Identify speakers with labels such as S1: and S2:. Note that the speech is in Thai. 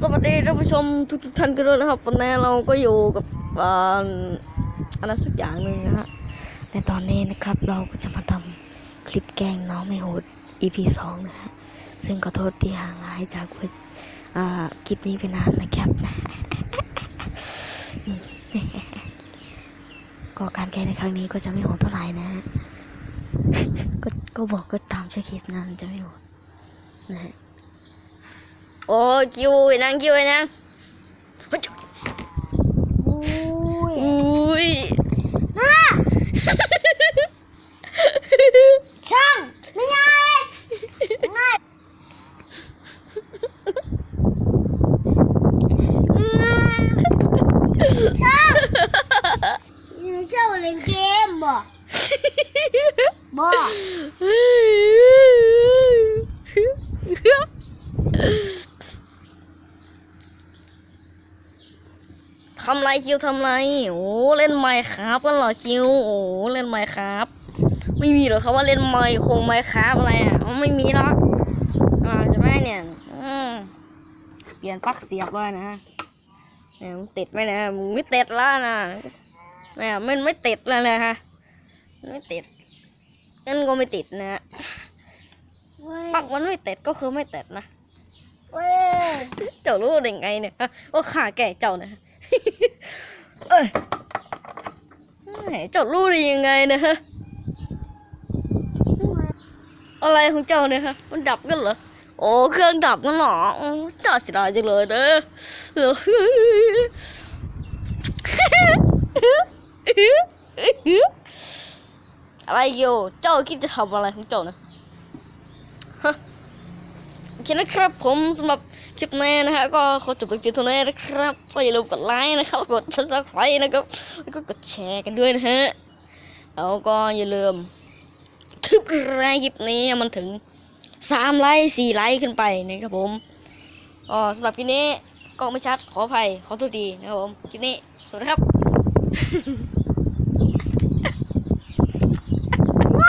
S1: สวัสดีท่านผู้ชมทุกท่านกันด้วยนะครับวันนี้เราก็อยู่กับอ่าอะไรสักอย่างหนึ่งนะฮะในตอนนี้นะครับเราก็จะมาทำคลิปแกล้งน้องไม่โหด EP สองนะฮะซึ่งขอโทษที่ห่างหายจากคลิปนี้ไปนานนะครับนะก็การแกล้งในครั้งนี้ก็จะไม่โหดเท่าไหร่นะฮะก็บอกก็ตามชื่อคลิปนะมันจะไม่โหดนะฮะ โอ้ยคิวไอ้นางคิวไอ้นาง
S2: อุ้ย
S1: อุ้ย
S2: ช่างไม่ไงง่ายช่างยังชอบเล่นเกมบ่บ่
S1: ทำไรคิวทำไร โอ้เล่นไมค์ครับกันเหรอคิว โอ้เล่นไมค์ครับ ไม่มีหรอกเขาว่าเล่นไมค์คงไมค์ครับอะไรอะมันไม่มีหรอกอ่าจะไหมเนี่ยอืมเปลี่ยนปลั๊กเสียบเลยนะเนี่ยมึงติดไหมเนี่ยมึงไม่ติดแล้วนะเนี่ยมันไม่ติดแล้วนะฮะไม่ติดงั้นก็ไม่ติดนะ
S2: เว้ย
S1: ปลั๊กมันไม่ติดก็คือไม่ติดนะ
S2: เว้ย
S1: เจ้ารู้ได้ไงเนี่ยฮะว่าขาแก่เจ้านะ เอ้ยแหมเจ้ารู้ได้ยังไงนะฮะ อะไรของเจ้าเนี่ยฮะ มันดับกันเหรอ โอ้เครื่องดับกันเหรอโอ้จ้าเสียดายจังเลยเด้อเอะไรโยเจ้าคิดจะทำอะไรของเจ้านะ เคนะครับผมสำหรับคลิปนี้นะฮะก็ขอจบไปเพียงเท่านี้นะครับก็อย่าลืมกดไลค์นะครับกด subscribe นะครับแล้วก็กดแชร์กันด้วยนะฮะแล้วก็อย่าลืมทึบไลค์คลิปนี้มันถึงสามไลค์สี่ไลค์ขึ้นไปนะครับผมก็สำหรับคลิปนี้กล้องไม่ชัดขออภัยขอโทษดีนะครับผมคลิปนี้สวัสดีครับ